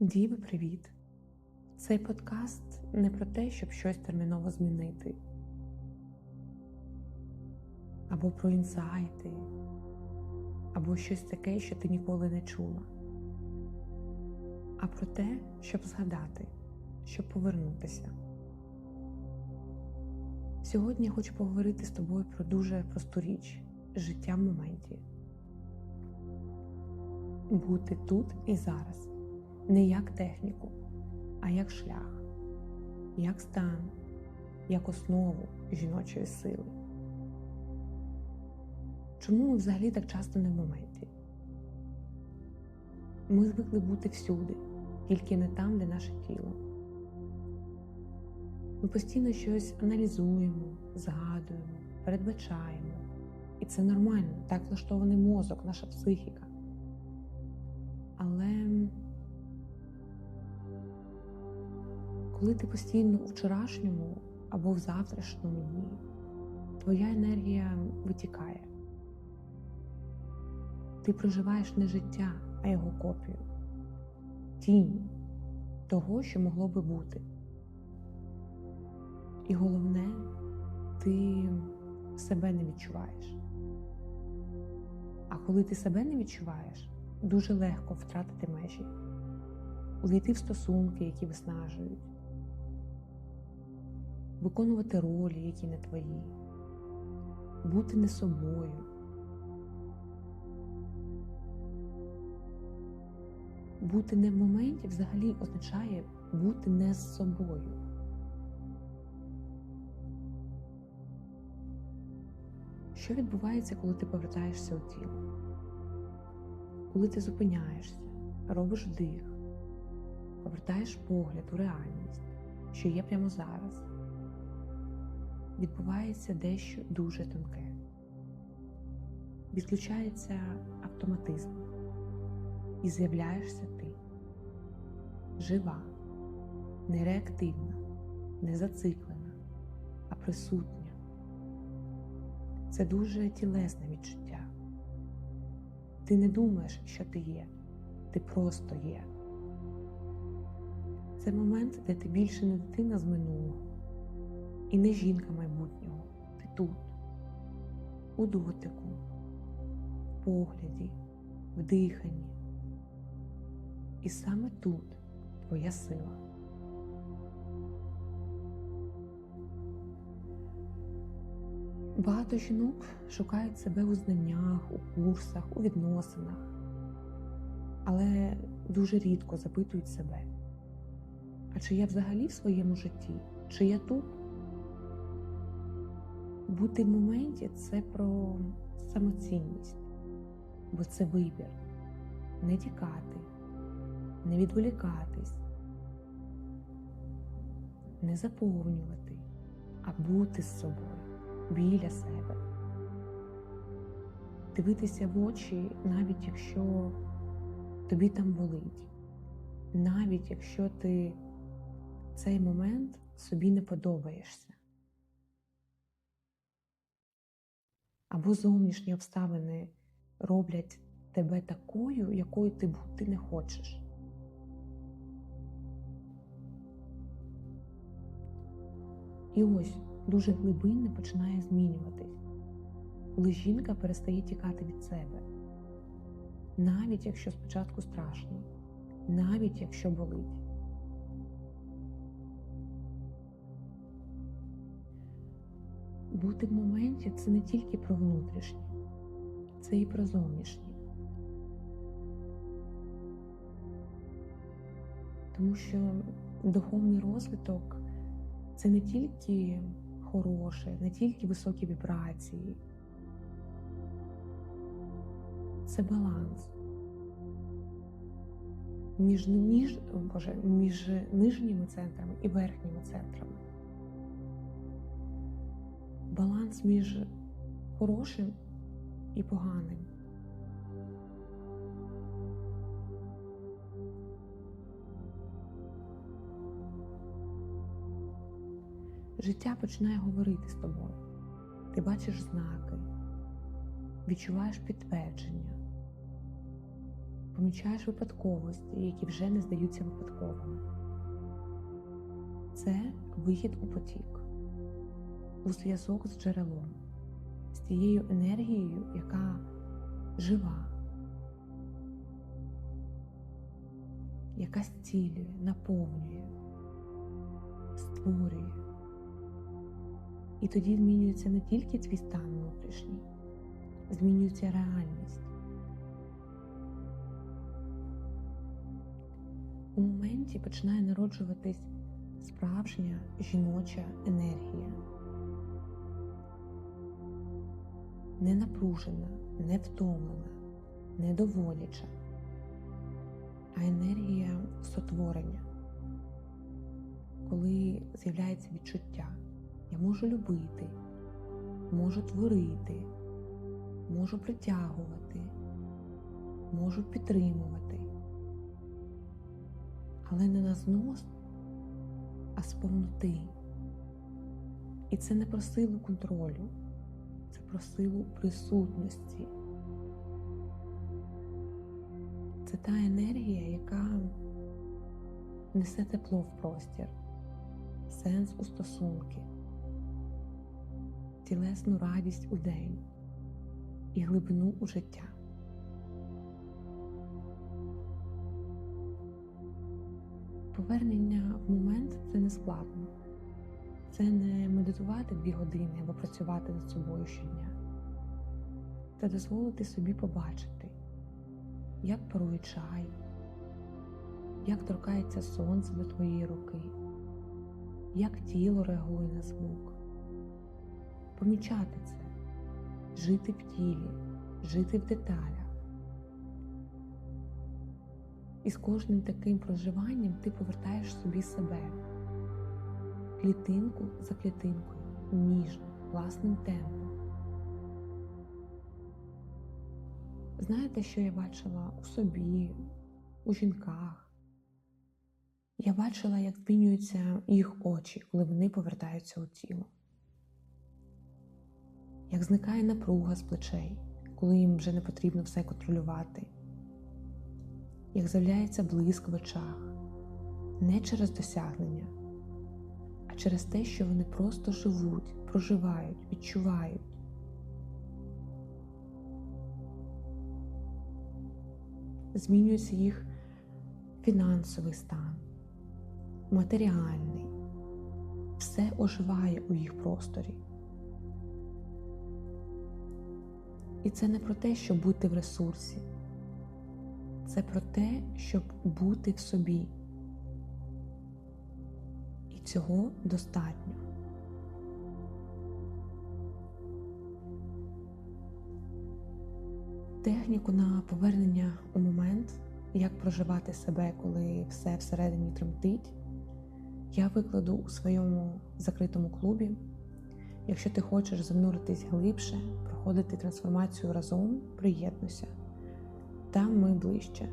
Діви, привіт! Цей подкаст не про те, щоб щось терміново змінити, або про інсайти, або щось таке, що ти ніколи не чула, а про те, щоб згадати, щоб повернутися. Сьогодні я хочу поговорити з тобою про дуже просту річ життя в моменті. Бути тут і зараз не як техніку, а як шлях, як стан, як основу жіночої сили. Чому ми взагалі так часто не в моменті? Ми звикли бути всюди, тільки не там, де наше тіло. Ми постійно щось аналізуємо, згадуємо, передбачаємо. І це нормально, так влаштований мозок, наша психіка. Але коли ти постійно у вчорашньому або в завтрашньому дні, твоя енергія витікає. Ти проживаєш не життя, а його копію, тінь того, що могло би бути. І головне, ти себе не відчуваєш. А коли ти себе не відчуваєш, дуже легко втратити межі, увійти в стосунки, які виснажують, виконувати ролі, які не твої, бути не собою. Бути не в моменті взагалі означає бути не з собою. Що відбувається, коли ти повертаєшся у тіло? Коли ти зупиняєшся, робиш дих, повертаєш погляд у реальність, що є прямо зараз, відбувається дещо дуже тонке. Відключається автоматизм і з'являєшся ти жива, не реактивна, не зациклена, а присутня. Це дуже тілесне відчуття. Ти не думаєш, що ти є, ти просто є. Це момент, де ти більше не дитина з минулого і не жінка майбутнього. Ти тут, у дотику, в погляді, в диханні. І саме тут твоя сила. Багато жінок шукають себе у знаннях, у курсах, у відносинах, але дуже рідко запитують себе, а чи я взагалі в своєму житті, чи я тут? Бути в моменті це про самоцінність, бо це вибір не тікати, не відволікатись, не заповнювати, а бути з собою біля себе. Дивитися в очі, навіть якщо тобі там болить, навіть якщо ти цей момент собі не подобаєшся. Або зовнішні обставини роблять тебе такою, якою ти бути не хочеш. І ось дуже глибинне починає змінюватись, коли жінка перестає тікати від себе, навіть якщо спочатку страшно, навіть якщо болить. Бути в моменті це не тільки про внутрішнє, це і про зовнішнє. Тому що духовний розвиток це не тільки хороше, не тільки високі вібрації, це баланс між ніж, Боже, між нижніми центрами і верхніми центрами. Баланс між хорошим і поганим. Життя починає говорити з тобою. Ти бачиш знаки, відчуваєш підтвердження, помічаєш випадковості, які вже не здаються випадковими. Це вихід у потік, у зв'язок з джерелом, з тією енергією, яка жива, яка зцілює, наповнює, створює. І тоді змінюється не тільки твій стан внутрішній, змінюється реальність. У моменті починає народжуватись справжня жіноча енергія. Не напружена, не втомлена, не доволяча, а енергія сотворення, коли з'являється відчуття. Я можу любити, можу творити, можу притягувати, можу підтримувати, але не на знос, а з повноти. І це не про силу контролю, про силу присутності. Це та енергія, яка несе тепло в простір, сенс у стосунки тілесну радість у день і глибину у життя. Повернення в момент це не складно. Це не медитувати дві години або працювати над собою щодня. Це дозволити собі побачити, як парує чай, як торкається сонце до твоєї руки, як тіло реагує на звук помічати це, жити в тілі, жити в деталях. І з кожним таким проживанням ти повертаєш собі себе клітинку за клітинкою, ніжно, власним темпом. Знаєте, що я бачила у собі, у жінках? Я бачила, як змінюються їх очі, коли вони повертаються у тіло як зникає напруга з плечей, коли їм вже не потрібно все контролювати, як з'являється блиск в очах, не через досягнення, через те, що вони просто живуть, проживають, відчувають. Змінюється їх фінансовий стан, матеріальний, все оживає у їх просторі. І це не про те, щоб бути в ресурсі, це про те, щоб бути в собі. Цього достатньо. Техніку на повернення у момент, як проживати себе, коли все всередині тремтить, я викладу у своєму закритому клубі. Якщо ти хочеш зануритись глибше, проходити трансформацію разом, приєднуйся. Там ми ближче,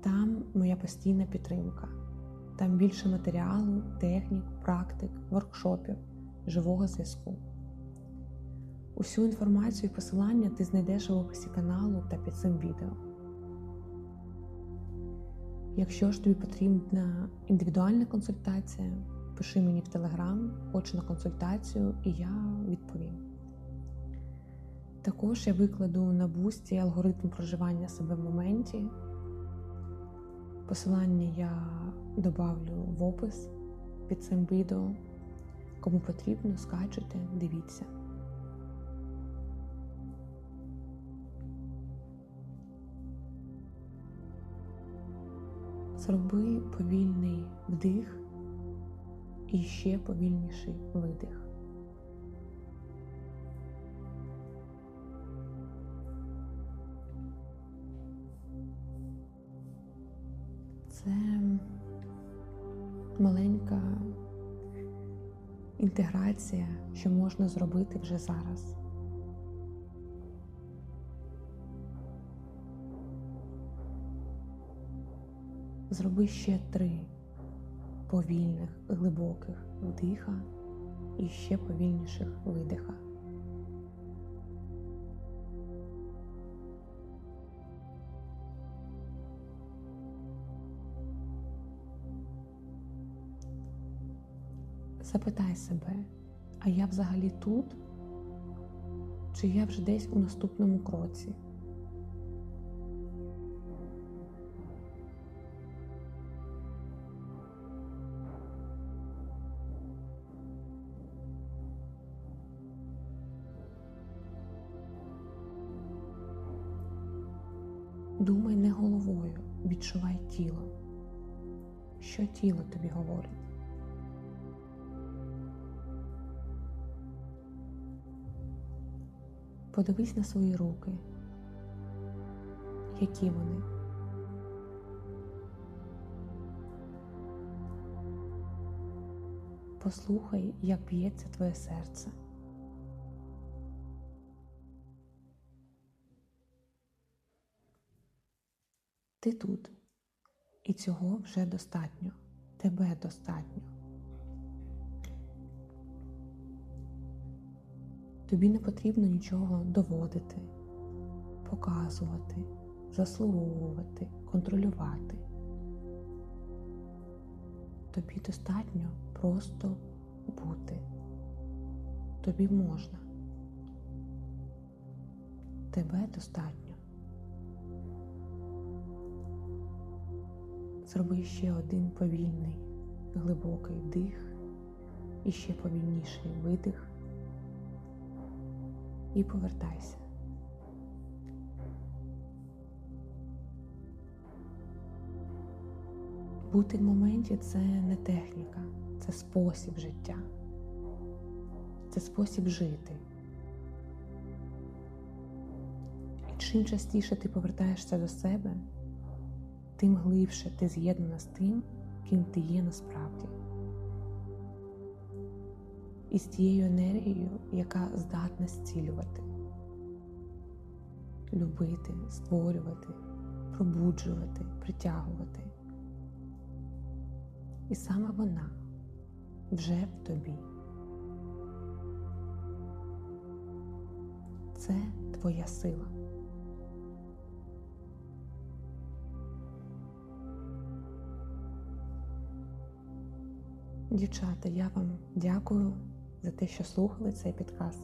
там моя постійна підтримка, там більше матеріалу, технік, практик, воркшопів, живого зв'язку. Усю інформацію і посилання ти знайдеш в описі каналу та під цим відео. Якщо ж тобі потрібна індивідуальна консультація, пиши мені в Телеграм, хочу на консультацію, і я відповім. Також я викладу на бусті алгоритм проживання себе в моменті. Посилання я добавлю в опис під цим відео. Кому потрібно, скачуйте, дивіться. Зроби повільний вдих і ще повільніший видих. Маленька інтеграція, що можна зробити вже зараз. Зроби ще три повільних, глибоких вдиха і ще повільніших видиха. Запитай себе, а я взагалі тут? Чи я вже десь у наступному кроці? Думай не головою, відчувай тілом. Що тіло тобі говорить? Подивись на свої руки, які вони. Послухай, як б'ється твоє серце. Ти тут, і цього вже достатньо. Тебе достатньо. Тобі не потрібно нічого доводити, показувати, заслуговувати, контролювати. Тобі достатньо просто бути. Тобі можна. Тебе достатньо. Зроби ще один повільний, глибокий вдих і ще повільніший видих і повертайся. Бути в моменті це не техніка, це спосіб життя, це спосіб жити. І чим частіше ти повертаєшся до себе, тим глибше ти з'єднана з тим, ким ти є насправді. І з тією енергією, яка здатна зцілювати, любити, створювати, пробуджувати, притягувати. І саме вона вже в тобі. Це твоя сила. Дівчата, я вам дякую за те, що слухали цей підкаст.